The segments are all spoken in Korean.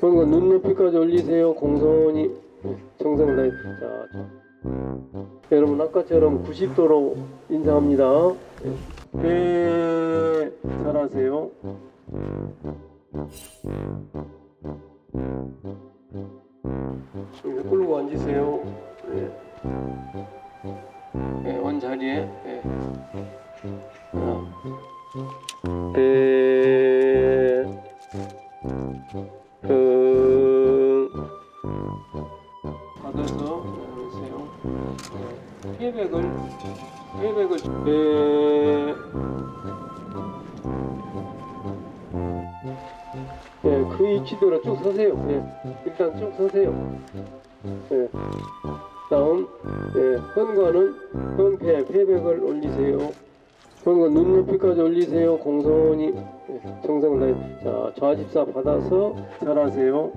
그리고 눈높이까지 올리세요. 공손히 정성을 다해. 자, 저- 여러분 아까처럼 90도로 인사합니다. 네, 잘하세요. 이렇게 끌고 앉으세요. 네. 네, 원자리에. 네. 하나. 받아서 하세요. 회백을, 회백을, 배, 네, 그 위치대로 쭉 서세요. 네, 일단 쭉 서세요. 네. 다음, 네, 헌과는 헌폐, 회백을 올리세요. 그리고 눈높이까지 올리세요. 공손히 네, 정성을 다해. 자, 좌집사 받아서 잘하세요.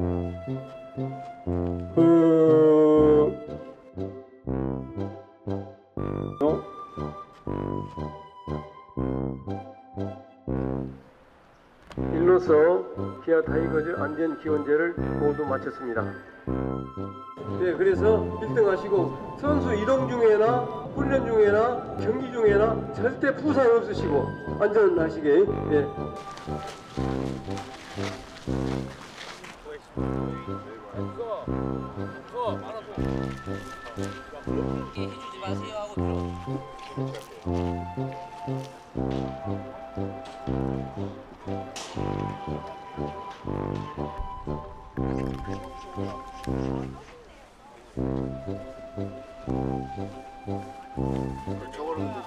일로서 기아 타이거즈 안전 기원제를 모두 마쳤습니다. 네, 그래서 1등 하시고 선수 이동 중에나 훈련 중에나 경기 중에나 절대 부상 없으시고 안전하시게. 예. 해주지 마세요 하고 들어. 저걸로